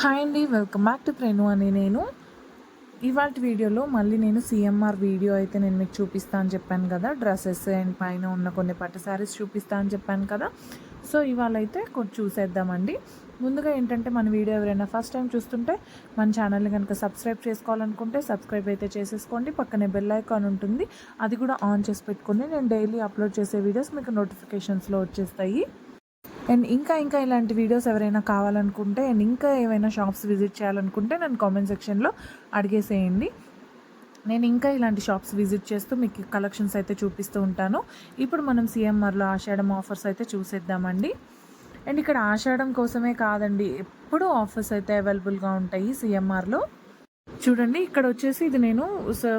Hi అండి welcome back to ప్రేణు అని నేను. ఇవాళ వీడియోలో మళ్ళీ నేను సిఎంఆర్ వీడియో అయితే నేను మీకు చూపిస్తా అని చెప్పాను కదా. డ్రెస్సెస్ అండ్ పైన ఉన్న కొన్ని పట్టు శారీస్ చూపిస్తా అని చెప్పాను కదా. సో ఇవాళ అయితే కొంచెం చూసేద్దామండి. ముందుగా ఏంటంటే మన వీడియో ఎవరైనా ఫస్ట్ టైం చూస్తుంటే మన ఛానల్ని కనుక సబ్స్క్రైబ్ చేసుకోవాలనుకుంటే సబ్స్క్రైబ్ అయితే చేసేసుకోండి. పక్కనే బెల్ ఐకాన్ ఉంటుంది. అది కూడా ఆన్ చేసి పెట్టుకోండి. నేను డైలీ అప్లోడ్ చేసే వీడియోస్ మీకు నోటిఫికేషన్స్లో వచ్చేస్తాయి. అండ్ ఇంకా ఇంకా ఇలాంటి వీడియోస్ ఎవరైనా కావాలనుకుంటే అండ్ ఇంకా ఏమైనా షాప్స్ విజిట్ చేయాలనుకుంటే నన్ను కామెంట్ సెక్షన్లో అడిగేసేయండి. నేను ఇంకా ఇలాంటి షాప్స్ విజిట్ చేస్తూ మీకు కలెక్షన్స్ అయితే చూపిస్తూ ఉంటాను. ఇప్పుడు మనం సిఎంఆర్లో ఆషాఢం ఆఫర్స్ అయితే చూసేద్దామండి. అండ్ ఇక్కడ ఆషాఢం కోసమే కాదండి ఎప్పుడూ ఆఫర్స్ అయితే అవైలబుల్గా ఉంటాయి సిఎంఆర్లో చూడండి ఇక్కడ వచ్చేసి ఇది నేను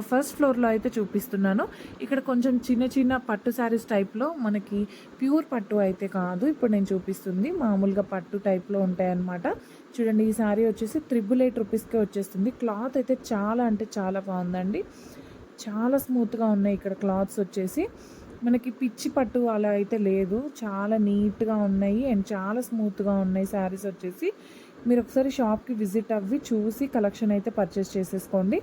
ఫస్ట్ ఫ్లోర్లో అయితే చూపిస్తున్నాను. ఇక్కడ కొంచెం చిన్న చిన్న పట్టు శారీస్ టైప్లో మనకి ప్యూర్ పట్టు అయితే కాదు. ఇప్పుడు నేను చూపిస్తుంది. మామూలుగా పట్టు టైప్లో ఉంటాయన్నమాట. చూడండి ఈ శారీ వచ్చేసి త్రిబుల్ ఎయిట్ రూపీస్కే వచ్చేస్తుంది. క్లాత్ అయితే చాలా అంటే చాలా బాగుందండి. చాలా స్మూత్గా ఉన్నాయి ఇక్కడ క్లాత్స్ వచ్చేసి. మనకి పిచ్చి పట్టు అలా అయితే లేదు. చాలా నీట్గా ఉన్నాయి. అండ్ చాలా స్మూత్గా ఉన్నాయి శారీస్ వచ్చేసి. మీరు ఒకసారి షాప్కి విజిట్ అవ్వి చూసి కలెక్షన్ అయితే పర్చేస్ చేసేసుకోండి.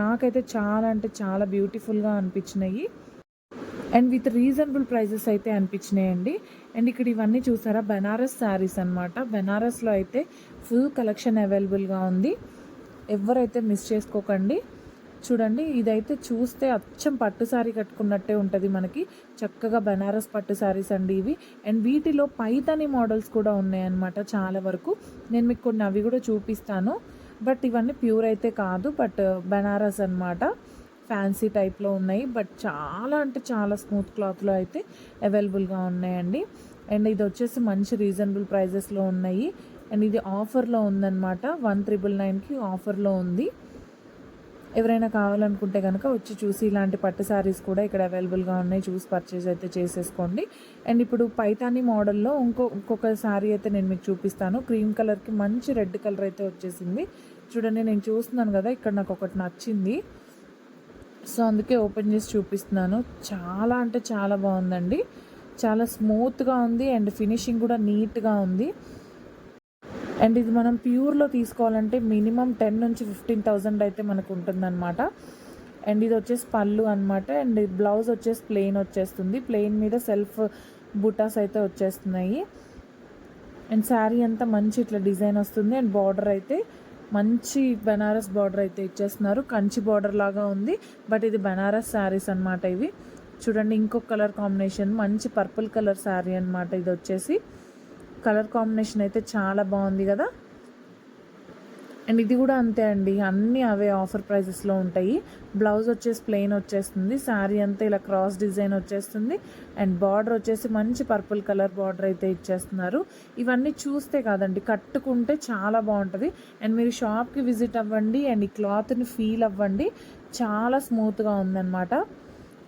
నాకైతే చాలా అంటే చాలా బ్యూటిఫుల్గా అనిపించినాయి. అండ్ విత్ రీజనబుల్ ప్రైజెస్ అయితే అనిపించినాయండి. అండ్ ఇక్కడ ఇవన్నీ చూసారా? బెనారస్ శారీస్ అనమాట బెనారస్లో అయితే ఫుల్ కలెక్షన్ అవైలబుల్గా ఉంది. ఎవరైతే మిస్ చేసుకోకండి. చూడండి ఇదైతే చూస్తే అచ్చం పట్టు శారీ కట్టుకున్నట్టే ఉంటుంది మనకి. చక్కగా బెనారస్ పట్టు శారీస్ అండి ఇవి. అండ్ వీటిలో పైతని మోడల్స్ కూడా ఉన్నాయన్నమాట చాలా వరకు. నేను మీకు కొన్ని అవి కూడా చూపిస్తాను. బట్ ఇవన్నీ ప్యూర్ అయితే కాదు బట్ బెనారస్ అనమాట ఫ్యాన్సీ టైప్లో ఉన్నాయి. బట్ చాలా అంటే చాలా స్మూత్ క్లాత్లో అయితే అవైలబుల్గా ఉన్నాయండి. అండ్ ఇది వచ్చేసి మంచి రీజనబుల్ ప్రైజెస్లో ఉన్నాయి. అండ్ ఇది ఆఫర్లో ఉందన్నమాట. వన్ త్రిబుల్ నైన్కి ఆఫర్లో ఉంది. ఎవరైనా కావాలనుకుంటే కనుక వచ్చి చూసి ఇలాంటి పట్టు శారీస్ కూడా ఇక్కడ అవైలబుల్గా ఉన్నాయి. చూసి పర్చేజ్ అయితే చేసేసుకోండి. అండ్ ఇప్పుడు పైతాని మోడల్లో ఇంకో ఇంకొక శారీ అయితే నేను మీకు చూపిస్తాను. క్రీమ్ కలర్కి మంచి రెడ్ కలర్ అయితే వచ్చేసింది. చూడండి నేను చూస్తున్నాను కదా ఇక్కడ నాకు ఒకటి నచ్చింది. సో అందుకే ఓపెన్ చేసి చూపిస్తున్నాను. చాలా అంటే చాలా బాగుందండి. చాలా స్మూత్గా ఉంది. అండ్ ఫినిషింగ్ కూడా నీట్గా ఉంది. అండ్ ఇది మనం ప్యూర్లో తీసుకోవాలంటే మినిమం టెన్ నుంచి ఫిఫ్టీన్ థౌజండ్ అయితే మనకు ఉంటుందన్నమాట. అండ్ ఇది వచ్చేసి పళ్ళు అనమాట అండ్ బ్లౌజ్ వచ్చేసి ప్లెయిన్ వచ్చేస్తుంది. ప్లెయిన్ మీద సెల్ఫ్ బుటాస్ అయితే వచ్చేస్తున్నాయి. అండ్ శారీ అంతా మంచి ఇట్లా డిజైన్ వస్తుంది. అండ్ బార్డర్ అయితే మంచి బెనారస్ బార్డర్ అయితే ఇచ్చేస్తున్నారు. కంచి బార్డర్ లాగా ఉంది. బట్ ఇది బెనారస్ శారీస్ అనమాట ఇవి. చూడండి ఇంకొక కలర్ కాంబినేషన్ మంచి పర్పుల్ కలర్ శారీ అనమాట ఇది వచ్చేసి. కలర్ కాంబినేషన్ అయితే చాలా బాగుంది కదా. అండ్ ఇది కూడా అంతే అండి. అన్నీ అవే ఆఫర్ ప్రైజెస్లో ఉంటాయి. బ్లౌజ్ వచ్చేసి ప్లెయిన్ వచ్చేస్తుంది. శారీ అంతా ఇలా క్రాస్ డిజైన్ వచ్చేస్తుంది. అండ్ బార్డర్ వచ్చేసి మంచి పర్పుల్ కలర్ బార్డర్ అయితే ఇచ్చేస్తున్నారు. ఇవన్నీ చూస్తే కాదండి కట్టుకుంటే చాలా బాగుంటుంది. అండ్ మీరు షాప్కి విజిట్ అవ్వండి అండ్ ఈ క్లాత్ని ఫీల్ అవ్వండి. చాలా స్మూత్గా ఉందన్నమాట.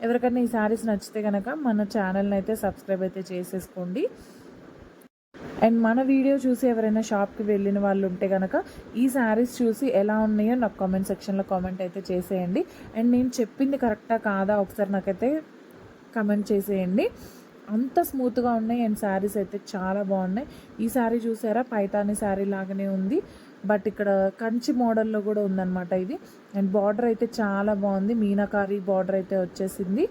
ఎవరికైనా ఈ శారీస్ నచ్చితే కనుక మన ఛానల్ని అయితే సబ్స్క్రైబ్ అయితే చేసేసుకోండి. అండ్ మన వీడియో చూసి ఎవరైనా షాప్కి వెళ్ళిన వాళ్ళు ఉంటే కనుక ఈ శారీస్ చూసి ఎలా ఉన్నాయో నాకు కామెంట్ సెక్షన్లో కామెంట్ అయితే చేసేయండి. అండ్ నేను చెప్పింది కరెక్టా కాదా ఒకసారి నాకైతే కమెంట్ చేసేయండి. అంత స్మూత్గా ఉన్నాయి అండ్ శారీస్ అయితే చాలా బాగున్నాయి. ఈ శారీ చూసారా? పైతాని శారీ లాగానే ఉంది. బట్ ఇక్కడ కంచి మోడల్లో కూడా ఉందన్నమాట ఇది. అండ్ బార్డర్ అయితే చాలా బాగుంది. మీనాకారి బార్డర్ అయితే వచ్చేసింది.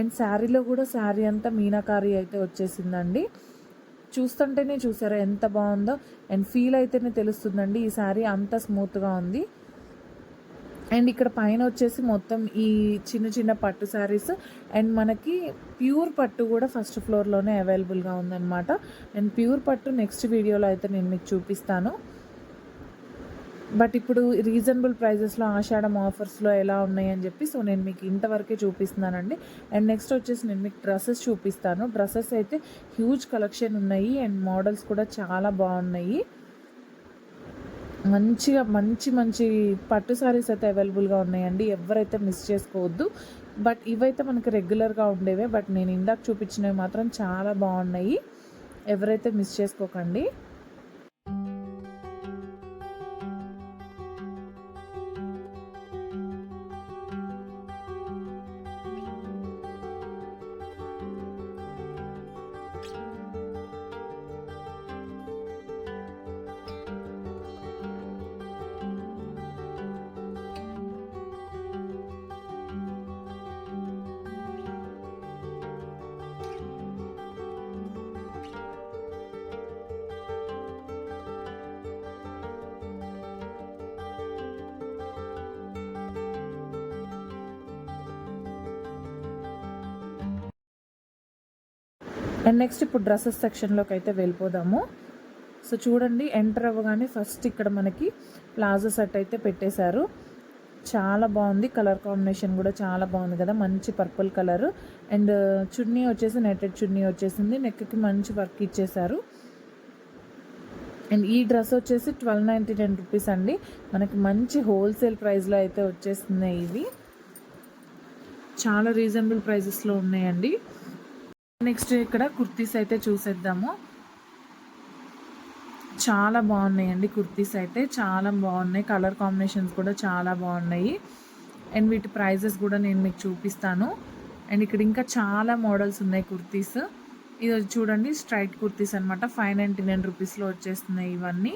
అండ్ శారీలో కూడా శారీ అంతా మీనాకారి అయితే వచ్చేసిందండి. చూస్తుంటేనే చూసారా ఎంత బాగుందో అండ్ ఫీల్ అయితేనే తెలుస్తుందండి. ఈ శారీ అంత స్మూత్గా ఉంది. అండ్ ఇక్కడ పైన వచ్చేసి మొత్తం ఈ చిన్న చిన్న పట్టు శారీస్ అండ్ మనకి ప్యూర్ పట్టు కూడా ఫస్ట్ ఫ్లోర్లోనే అవైలబుల్గా ఉందన్నమాట. అండ్ ప్యూర్ పట్టు నెక్స్ట్ వీడియోలో అయితే నేను మీకు చూపిస్తాను. బట్ ఇప్పుడు రీజనబుల్ ప్రైజెస్లో ఆషాఢం ఆఫర్స్లో ఎలా ఉన్నాయని చెప్పి సో నేను మీకు ఇంతవరకే చూపిస్తున్నానండి. అండ్ నెక్స్ట్ వచ్చేసి నేను మీకు డ్రెస్సెస్ చూపిస్తాను. డ్రెస్సెస్ అయితే హ్యూజ్ కలెక్షన్ ఉన్నాయి అండ్ మోడల్స్ కూడా చాలా బాగున్నాయి. మంచిగా మంచి మంచి పట్టు సారీస్ అయితే అవైలబుల్గా ఉన్నాయండి. ఎవరైతే మిస్ చేసుకోవద్దు. బట్ ఇవైతే మనకి రెగ్యులర్గా ఉండేవే. బట్ నేను ఇందాక చూపించినవి మాత్రం చాలా బాగున్నాయి. ఎవరైతే మిస్ చేసుకోకండి. అండ్ నెక్స్ట్ ఇప్పుడు డ్రెస్సెస్ సెక్షన్లోకి అయితే వెళ్ళిపోదాము. సో చూడండి ఎంటర్ అవ్వగానే ఫస్ట్ ఇక్కడ మనకి ప్లాజో సెట్ అయితే పెట్టేశారు. చాలా బాగుంది కలర్ కాంబినేషన్ కూడా చాలా బాగుంది కదా మంచి పర్పుల్ కలర్ అండ్ చున్నీ వచ్చేసి నెట్టెడ్ చున్నీ వచ్చేసింది నెక్కి మంచి వర్క్ ఇచ్చేసారు అండ్ ఈ డ్రెస్ వచ్చేసి ట్వెల్వ్ నైంటీ టెన్ రూపీస్ అండి. మనకి మంచి హోల్సేల్ ప్రైస్లో అయితే వచ్చేస్తున్నాయి ఇవి. చాలా రీజనబుల్ ప్రైజెస్లో ఉన్నాయండి. నెక్స్ట్ ఇక్కడ కుర్తీస్ అయితే చూసేద్దాము. చాలా బాగున్నాయండి కుర్తీస్ అయితే. చాలా బాగున్నాయి. కలర్ కాంబినేషన్స్ కూడా చాలా బాగున్నాయి. అండ్ వీటి ప్రైజెస్ కూడా నేను మీకు చూపిస్తాను. అండ్ ఇక్కడ ఇంకా చాలా మోడల్స్ ఉన్నాయి కుర్తీస్. ఇది చూడండి స్ట్రైట్ కుర్తీస్ అనమాట ఫైవ్ నైంటీ నైన్ రూపీస్లో వచ్చేస్తున్నాయి ఇవన్నీ.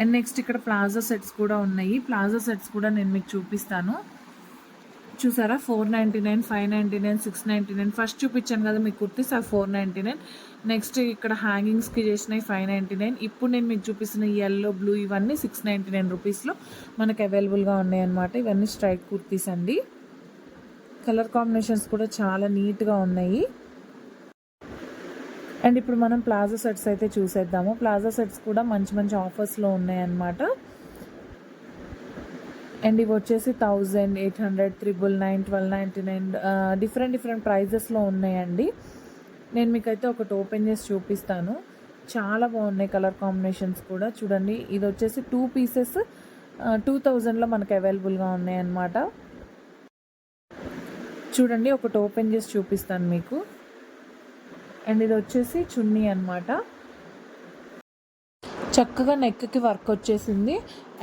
అండ్ నెక్స్ట్ ఇక్కడ ప్లాజో సెట్స్ కూడా ఉన్నాయి. ప్లాజో సెట్స్ కూడా నేను మీకు చూపిస్తాను. చూసారా? Four ninety nine five ninety nine six ninety nine. First చూపించాను కదా మీకు కుర్తీస్ ఆ ఫోర్ నైంటీ నైన్. నెక్స్ట్ ఇక్కడ హ్యాంగింగ్స్కి చేసినవి ఫైవ్ నైంటీ నైన్. ఇప్పుడు నేను మీకు చూపిస్తున్న ఎల్లో బ్లూ ఇవన్నీ సిక్స్ నైంటీ నైన్ రూపీస్లో మనకు అవైలబుల్గా ఉన్నాయన్నమాట. ఇవన్నీ స్ట్రైట్ కుర్తీస్ అండి. కలర్ కాంబినేషన్స్ కూడా చాలా నీట్గా ఉన్నాయి. అండ్ ఇప్పుడు మనం ప్లాజో సెట్స్ అయితే చూసేద్దాము. ప్లాజో సెట్స్ కూడా మంచి మంచి ఆఫర్స్లో ఉన్నాయన్నమాట. అండ్ ఇవి వచ్చేసి thousand eight hundred triple nine twelve ninety nine different different ప్రైజెస్లో ఉన్నాయండి. నేను మీకైతే ఒకటి ఓపెన్ చేసి చూపిస్తాను. చాలా బాగున్నాయి కలర్ కాంబినేషన్స్ కూడా. చూడండి ఇది వచ్చేసి టూ పీసెస్ టూ థౌజండ్లో మనకు అవైలబుల్గా ఉన్నాయన్నమాట. చూడండి ఒకటి ఓపెన్ చేసి చూపిస్తాను మీకు. అండ్ ఇది వచ్చేసి చున్నీ అనమాట చక్కగా నెక్కి వర్క్ వచ్చేసింది.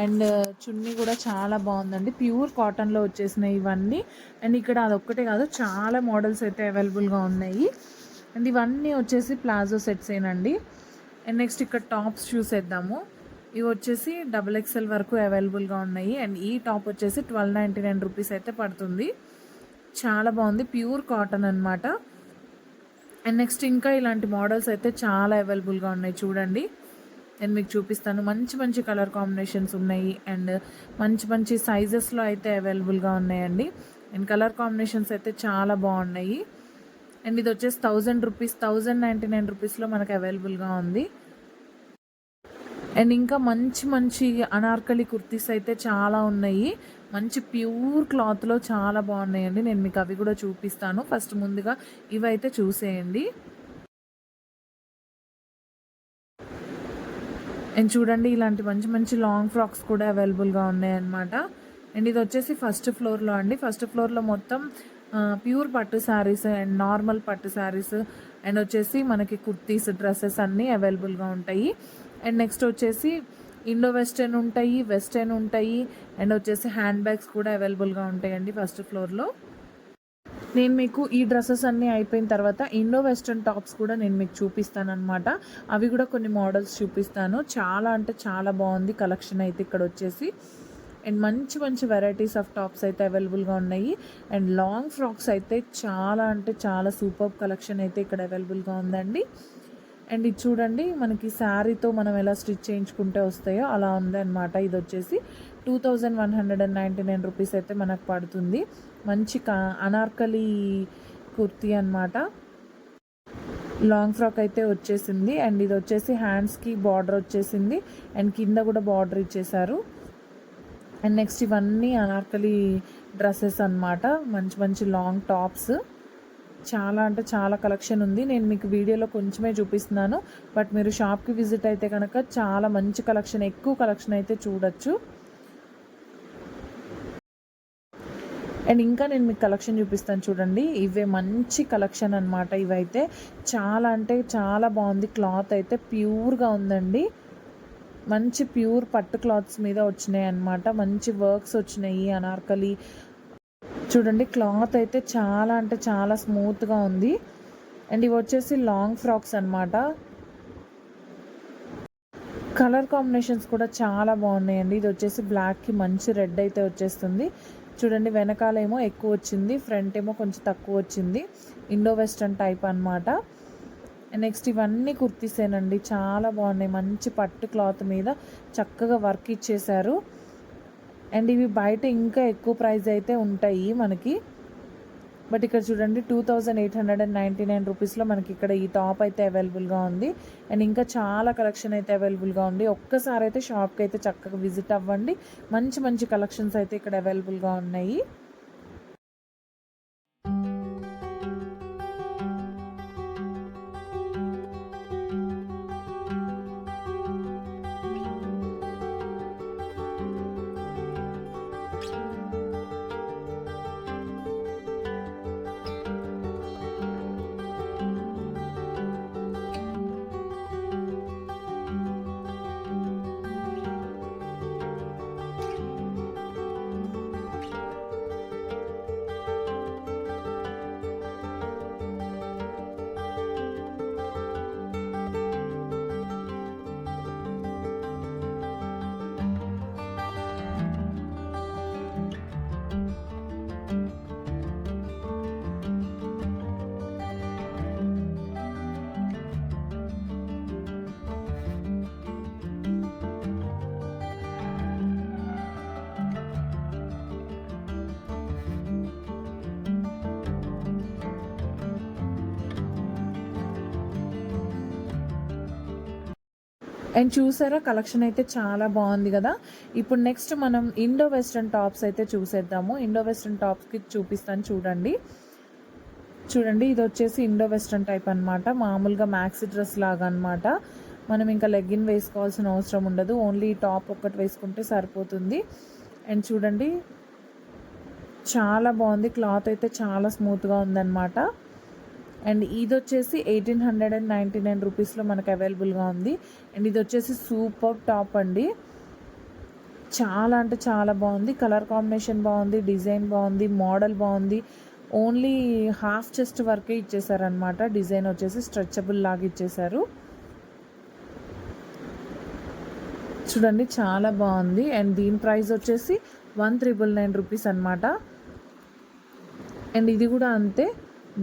అండ్ uh, చున్నీ కూడా చాలా బాగుందండి. ప్యూర్ కాటన్లో వచ్చేసినాయి ఇవన్నీ. అండ్ ఇక్కడ అదొక్కటే కాదు చాలా మోడల్స్ అయితే అవైలబుల్గా ఉన్నాయి. అండ్ ఇవన్నీ వచ్చేసి ప్లాజో సెట్స్ ఏనండి. అండ్ నెక్స్ట్ ఇక్కడ టాప్స్ చూసేద్దాము. ఇవి వచ్చేసి డబుల్ ఎక్స్ఎల్ వరకు అవైలబుల్గా ఉన్నాయి. అండ్ ఈ టాప్ వచ్చేసి ట్వెల్వ్ నైంటీ నైన్ రూపీస్ అయితే పడుతుంది. చాలా బాగుంది. ప్యూర్ కాటన్ అనమాట అండ్ నెక్స్ట్ ఇంకా ఇలాంటి మోడల్స్ అయితే చాలా అవైలబుల్గా ఉన్నాయి. చూడండి. నేను మీకు చూపిస్తాను. మంచి మంచి కలర్ కాంబినేషన్స్ ఉన్నాయి. అండ్ మంచి మంచి సైజెస్లో అయితే అవైలబుల్గా ఉన్నాయండి. అండ్ కలర్ కాంబినేషన్స్ అయితే చాలా బాగున్నాయి. అండ్ ఇది వచ్చేసి thousand rupees thousand ninety nine రూపీస్లో మనకు అవైలబుల్గా ఉంది. అండ్ ఇంకా మంచి మంచి అనార్కలి కుర్తీస్ అయితే చాలా ఉన్నాయి. మంచి ప్యూర్ క్లాత్లో చాలా బాగున్నాయండి. నేను మీకు అవి కూడా చూపిస్తాను. ఫస్ట్ ముందుగా ఇవైతే చూసేయండి. అండ్ చూడండి ఇలాంటి మంచి మంచి లాంగ్ ఫ్రాక్స్ కూడా అవైలబుల్గా ఉన్నాయన్నమాట. అండ్ ఇది వచ్చేసి ఫస్ట్ ఫ్లోర్లో అండి. ఫస్ట్ ఫ్లోర్లో మొత్తం ప్యూర్ పట్టు శారీస్ అండ్ నార్మల్ పట్టు శారీస్ అండ్ వచ్చేసి మనకి కుర్తీస్ డ్రెస్సెస్ అన్నీ అవైలబుల్గా ఉంటాయి. అండ్ నెక్స్ట్ వచ్చేసి ఇండో వెస్టర్న్ ఉంటాయి వెస్టర్న్ ఉంటాయి అండ్ వచ్చేసి హ్యాండ్ బ్యాగ్స్ కూడా అవైలబుల్గా ఉంటాయండి ఫస్ట్ ఫ్లోర్లో నేను మీకు ఈ డ్రెస్సెస్ అన్నీ అయిపోయిన తర్వాత ఇండో వెస్ట్రన్ టాప్స్ కూడా నేను మీకు చూపిస్తాను అనమాట అవి కూడా కొన్ని మోడల్స్ చూపిస్తాను. చాలా అంటే చాలా బాగుంది. కలెక్షన్ అయితే ఇక్కడ వచ్చేసి. అండ్ మంచి మంచి వెరైటీస్ ఆఫ్ టాప్స్ అయితే అవైలబుల్గా ఉన్నాయి. అండ్ లాంగ్ ఫ్రాక్స్ అయితే చాలా అంటే చాలా సూపర్ కలెక్షన్ అయితే ఇక్కడ అవైలబుల్గా ఉందండి. అండ్ ఇది చూడండి మనకి శారీతో మనం ఎలా స్టిచ్ చేయించుకుంటే వస్తాయో అలా ఉందన్నమాట. ఇది వచ్చేసి two thousand one hundred and ninety nine rupees అయితే మనకు పడుతుంది. మంచి కా అనార్కలి కుర్తీ అనమాట లాంగ్ ఫ్రాక్ అయితే వచ్చేసింది. అండ్ ఇది వచ్చేసి హ్యాండ్స్కి బార్డర్ వచ్చేసింది. అండ్ కింద కూడా బార్డర్ ఇచ్చేసారు. అండ్ నెక్స్ట్ ఇవన్నీ అనార్కలి డ్రెస్సెస్ అనమాట మంచి మంచి లాంగ్ టాప్స్. చాలా అంటే చాలా కలెక్షన్ ఉంది. నేను మీకు వీడియోలో కొంచెమే చూపిస్తున్నాను. బట్ మీరు షాప్కి విజిట్ అయితే కనుక చాలా మంచి కలెక్షన్ ఎక్కువ కలెక్షన్ అయితే చూడొచ్చు. అండ్ ఇంకా నేను మీకు కలెక్షన్ చూపిస్తాను చూడండి. ఇవే మంచి కలెక్షన్ అనమాట ఇవైతే. చాలా అంటే చాలా బాగుంది. క్లాత్ అయితే ప్యూర్గా ఉందండి. మంచి ప్యూర్ పట్టు క్లాత్స్ మీద వచ్చినాయి అనమాట మంచి వర్క్స్ వచ్చినాయి అనార్కలి. చూడండి క్లాత్ అయితే చాలా అంటే చాలా స్మూత్గా ఉంది. అండ్ ఇవి వచ్చేసి లాంగ్ ఫ్రాక్స్ అనమాట కలర్ కాంబినేషన్స్ కూడా చాలా బాగున్నాయండి. ఇది వచ్చేసి బ్లాక్కి మంచి రెడ్ అయితే వచ్చేస్తుంది. చూడండి వెనకాల ఏమో ఎక్కువ వచ్చింది ఫ్రంట్ ఏమో కొంచెం తక్కువ వచ్చింది. ఇండో వెస్ట్రన్ టైప్ అనమాట నెక్స్ట్ ఇవన్నీ కుర్తీసేనండి చాలా బాగున్నాయి. మంచి పట్టు క్లాత్ మీద చక్కగా వర్క్ ఇచ్చేశారు. అండ్ ఇవి బయట ఇంకా ఎక్కువ ప్రైస్ అయితే ఉంటాయి మనకి. బట్ ఇక్కడ చూడండి two thousand eight hundred and ninety nine రూపీస్లో మనకి ఇక్కడ ఈ టాప్ అయితే అవైలబుల్గా ఉంది. అండ్ ఇంకా చాలా కలెక్షన్ అయితే అవైలబుల్గా ఉంది. ఒక్కసారి అయితే షాప్కి అయితే చక్కగా విజిట్ అవ్వండి. మంచి మంచి కలెక్షన్స్ అయితే ఇక్కడ అవైలబుల్గా ఉన్నాయి. అండ్ చూసారా కలెక్షన్ అయితే చాలా బాగుంది కదా? ఇప్పుడు నెక్స్ట్ మనం ఇండో వెస్ట్రన్ టాప్స్ అయితే చూసేద్దాము. ఇండో వెస్ట్రన్ టాప్స్కి చూపిస్తాను చూడండి. చూడండి ఇది వచ్చేసి ఇండో వెస్ట్రన్ టైప్ అనమాట మామూలుగా మ్యాక్సీ డ్రెస్ లాగా అనమాట మనం ఇంకా లెగ్గిన్ వేసుకోవాల్సిన అవసరం ఉండదు. ఓన్లీ టాప్ ఒక్కటి వేసుకుంటే సరిపోతుంది. అండ్ చూడండి చాలా బాగుంది. క్లాత్ అయితే చాలా స్మూత్గా ఉందన్నమాట. అండ్ ఇది వచ్చేసి eighteen hundred and ninety nine రూపీస్లో మనకు అవైలబుల్గా ఉంది. అండ్ ఇది వచ్చేసి సూపర్ టాప్ అండి. చాలా అంటే చాలా బాగుంది. కలర్ కాంబినేషన్ బాగుంది డిజైన్ బాగుంది మోడల్ బాగుంది. ఓన్లీ హాఫ్ చెస్ట్ వరకే ఇచ్చేసారనమాట డిజైన్ వచ్చేసి స్ట్రెచబుల్ లాగా ఇచ్చేసారు. చూడండి చాలా బాగుంది. అండ్ దీని ప్రైస్ వచ్చేసి వన్ త్రిబుల్ నైన్ రూపీస్ అనమాట అండ్ ఇది కూడా అంతే.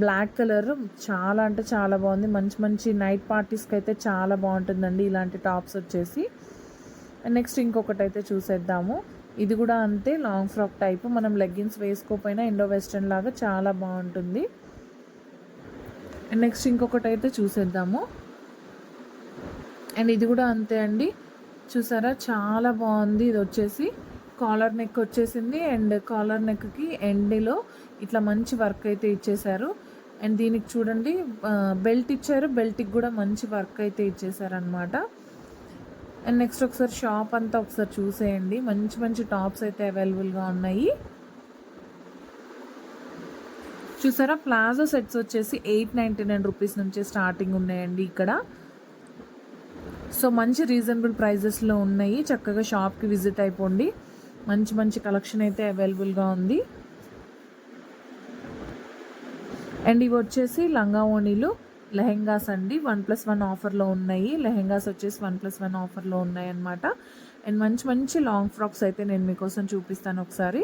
బ్లాక్ కలర్ చాలా అంటే చాలా బాగుంది. మంచి మంచి నైట్ పార్టీస్కి అయితే చాలా బాగుంటుందండి ఇలాంటి టాప్స్ వచ్చేసి. నెక్స్ట్ ఇంకొకటి అయితే చూసేద్దాము. ఇది కూడా అంతే లాంగ్ ఫ్రాక్ టైప్. మనం లెగ్గిన్స్ వేసుకోపోయినా ఇండో వెస్ట్రన్ లాగా చాలా బాగుంటుంది. నెక్స్ట్ ఇంకొకటి అయితే చూసేద్దాము. అండ్ ఇది కూడా అంతే అండి. చూసారా? చాలా బాగుంది. ఇది వచ్చేసి కాలర్ నెక్ వచ్చేసింది. అండ్ కాలర్ నెక్కి ఎండ్లో ఇట్లా మంచి వర్క్ అయితే ఇచ్చేసారు అండ్ దీనికి చూడండి బెల్ట్ ఇచ్చారు. బెల్ట్కి కూడా మంచి వర్క్ అయితే ఇచ్చేసారనమాట అండ్ నెక్స్ట్ ఒకసారి షాప్ అంతా ఒకసారి చూసేయండి. మంచి మంచి టాప్స్ అయితే అవైలబుల్గా ఉన్నాయి. చూసారా? ప్లాజో సెట్స్ వచ్చేసి ఎయిట్ నైంటీ నైన్ రూపీస్ నుంచి స్టార్టింగ్ ఉన్నాయండి ఇక్కడ. సో మంచి రీజనబుల్ ప్రైజెస్లో ఉన్నాయి. చక్కగా షాప్కి విజిట్ అయిపోండి. మంచి మంచి కలెక్షన్ అయితే అవైలబుల్గా ఉంది. అండ్ ఇవి వచ్చేసి లంగా ఓణీలు లెహెంగాస్ అండి. వన్ ప్లస్ వన్ ఆఫర్లో ఉన్నాయి. లెహెంగాస్ వచ్చేసి వన్ ప్లస్ వన్ ఆఫర్లో ఉన్నాయి అనమాట అండ్ మంచి మంచి లాంగ్ ఫ్రాక్స్ అయితే నేను మీకోసం చూపిస్తాను ఒకసారి.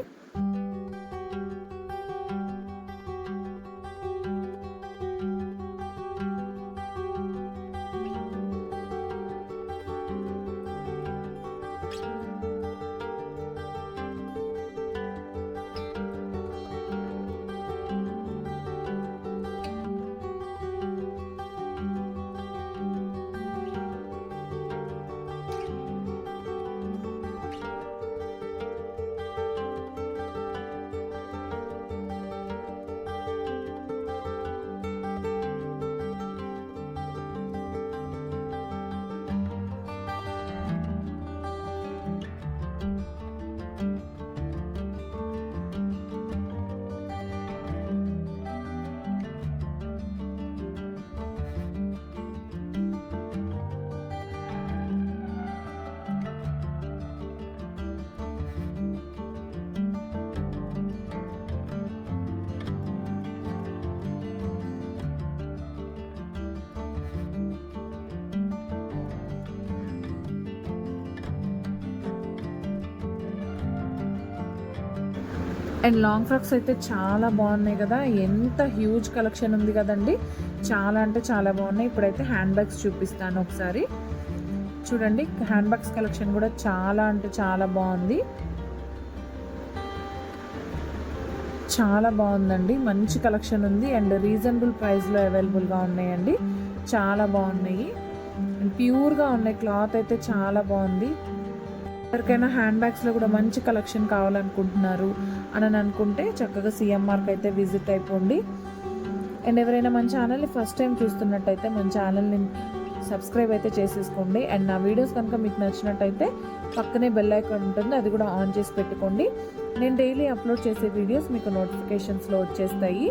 అండ్ లాంగ్ ఫ్రాక్స్ అయితే చాలా బాగున్నాయి కదా. ఎంత హ్యూజ్ కలెక్షన్ ఉంది కదండి. చాలా అంటే చాలా బాగున్నాయి. ఇప్పుడైతే హ్యాండ్ బ్యాగ్స్ చూపిస్తాను ఒకసారి. చూడండి హ్యాండ్ బ్యాగ్స్ కలెక్షన్ కూడా చాలా అంటే చాలా బాగుంది. చాలా బాగుందండి. మంచి కలెక్షన్ ఉంది. అండ్ రీజనబుల్ ప్రైస్లో అవైలబుల్గా ఉన్నాయండి. చాలా బాగున్నాయి. ప్యూర్గా ఉన్నాయి. క్లాత్ అయితే చాలా బాగుంది. ఎవరికైనా హ్యాండ్ బ్యాగ్స్లో కూడా మంచి కలెక్షన్ కావాలనుకుంటున్నారు అని అనుకుంటే చక్కగా సిఎంఆర్కి అయితే విజిట్ అయిపోండి. అండ్ ఎవరైనా మన ఛానల్ని ఫస్ట్ టైం చూస్తున్నట్టయితే మన ఛానల్ని సబ్స్క్రైబ్ అయితే చేసేసుకోండి. అండ్ నా వీడియోస్ కనుక మీకు నచ్చినట్టయితే పక్కనే బెల్ ఐకాన్ ఉంటుంది అది కూడా ఆన్ చేసి పెట్టుకోండి. నేను డైలీ అప్లోడ్ చేసే వీడియోస్ మీకు నోటిఫికేషన్స్లో వచ్చేస్తాయి.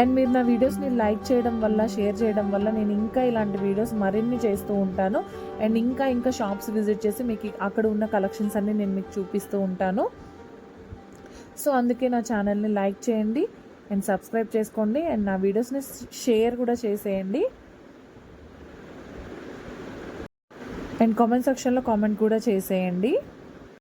అండ్ మీరు నా వీడియోస్ని లైక్ చేయడం వల్ల షేర్ చేయడం వల్ల నేను ఇంకా ఇలాంటి వీడియోస్ మరిన్ని చేస్తూ ఉంటాను. అండ్ ఇంకా ఇంకా షాప్స్ విజిట్ చేసి మీకు అక్కడ ఉన్న కలెక్షన్స్ అన్నీ నేను మీకు చూపిస్తూ ఉంటాను. సో అందుకే నా ఛానల్ని లైక్ చేయండి అండ్ సబ్స్క్రైబ్ చేసుకోండి అండ్ నా వీడియోస్ని షేర్ కూడా చేసేయండి. అండ్ కామెంట్ సెక్షన్లో కామెంట్ కూడా చేసేయండి.